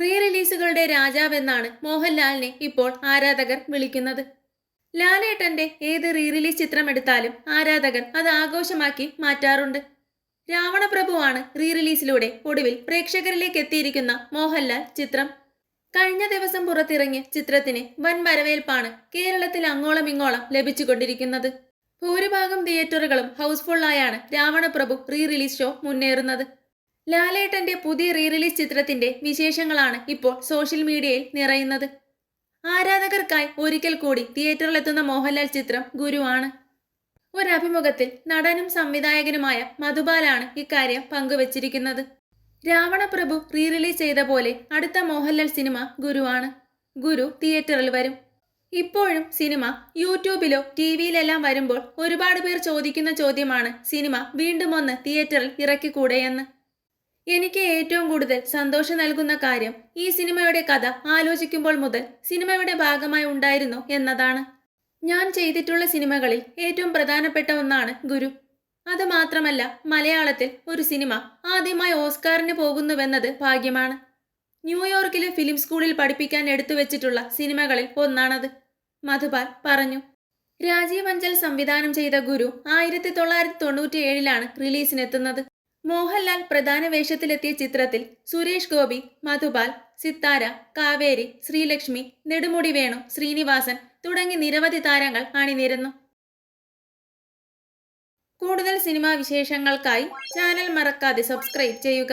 Re റിലീസുകളുടെ രാജാവെന്നാണ് മോഹൻലാലിനെ ഇപ്പോൾ ആരാധകർ വിളിക്കുന്നത്. ലാലേട്ടന്റെ ഏത് റീ റിലീസ് ചിത്രമെടുത്താലും ആരാധകർ അത് ആഘോഷമാക്കി മാറ്റാറുണ്ട്. രാവണപ്രഭുവാണ് റീ റിലീസിലൂടെ ഒടുവിൽ പ്രേക്ഷകരിലേക്ക് എത്തിയിരിക്കുന്ന മോഹൻലാൽ ചിത്രം. കഴിഞ്ഞ ദിവസം പുറത്തിറങ്ങിയ ചിത്രത്തിന് വൻ വരവേൽപ്പാണ് കേരളത്തിൽ അങ്ങോളം ഇങ്ങോളം ലഭിച്ചുകൊണ്ടിരിക്കുന്നത്. ഭൂരിഭാഗം തിയേറ്ററുകളും ഹൗസ്ഫുള്ളായാണ് രാവണപ്രഭു റീ റിലീസ് ഷോ മുന്നേറുന്നത്. ലാലേട്ടന്റെ പുതിയ റീ റിലീസ് ചിത്രത്തിന്റെ വിശേഷങ്ങളാണ് ഇപ്പോൾ സോഷ്യൽ മീഡിയയിൽ നിറയുന്നത്. ആരാധകർക്കായി ഒരിക്കൽ കൂടി തിയേറ്ററിലെത്തുന്ന മോഹൻലാൽ ചിത്രം ഗുരുവാണ്. ഒരഭിമുഖത്തിൽ നടനും സംവിധായകനുമായ മധുബാലാണ് ഇക്കാര്യം പങ്കുവച്ചിരിക്കുന്നത്. രാവണപ്രഭു റീ റിലീസ് ചെയ്ത പോലെ അടുത്ത മോഹൻലാൽ സിനിമ ഗുരുവാണ്. ഗുരു തിയേറ്ററിൽ വരും. ഇപ്പോഴും സിനിമ യൂട്യൂബിലോ ടി വിയിലെല്ലാം വരുമ്പോൾ ഒരുപാട് പേർ ചോദിക്കുന്ന ചോദ്യമാണ് സിനിമ വീണ്ടും ഒന്ന് തിയേറ്ററിൽ ഇറക്കിക്കൂടെയെന്ന് എനിക്ക് ഏറ്റവും കൂടുതൽ സന്തോഷം നൽകുന്ന കാര്യം ഈ സിനിമയുടെ കഥ ആലോചിക്കുമ്പോൾ മുതൽ സിനിമയുടെ ഭാഗമായി ഉണ്ടായിരുന്നു എന്നതാണ്. ഞാൻ ചെയ്തിട്ടുള്ള സിനിമകളിൽ ഏറ്റവും പ്രധാനപ്പെട്ട ഒന്നാണ് ഗുരു. അത് മാത്രമല്ല മലയാളത്തിൽ ഒരു സിനിമ ആദ്യമായി ഓസ്കാറിന് പോകുന്നുവെന്നത് ഭാഗ്യമാണ്. ന്യൂയോർക്കിലെ ഫിലിം സ്കൂളിൽ പഠിപ്പിക്കാൻ എടുത്തു വെച്ചിട്ടുള്ള സിനിമകളിൽ ഒന്നാണത്. മധുപാൽ പറഞ്ഞു രാജീവ് അഞ്ചൽ സംവിധാനം ചെയ്ത ഗുരു ആയിരത്തി തൊള്ളായിരത്തി തൊണ്ണൂറ്റി ഏഴിലാണ് റിലീസിനെത്തുന്നത്. മോഹൻലാൽ പ്രധാന വേഷത്തിലെത്തിയ ചിത്രത്തിൽ സുരേഷ് ഗോപി മധുപാൽ സിത്താര കാവേരി ശ്രീലക്ഷ്മി നെടുമുടി വേണു ശ്രീനിവാസൻ തുടങ്ങി നിരവധി താരങ്ങൾ അണിനിരന്നു. കൂടുതൽ സിനിമാ വിശേഷങ്ങൾക്കായി ചാനൽ മറക്കാതെ സബ്സ്ക്രൈബ് ചെയ്യുക.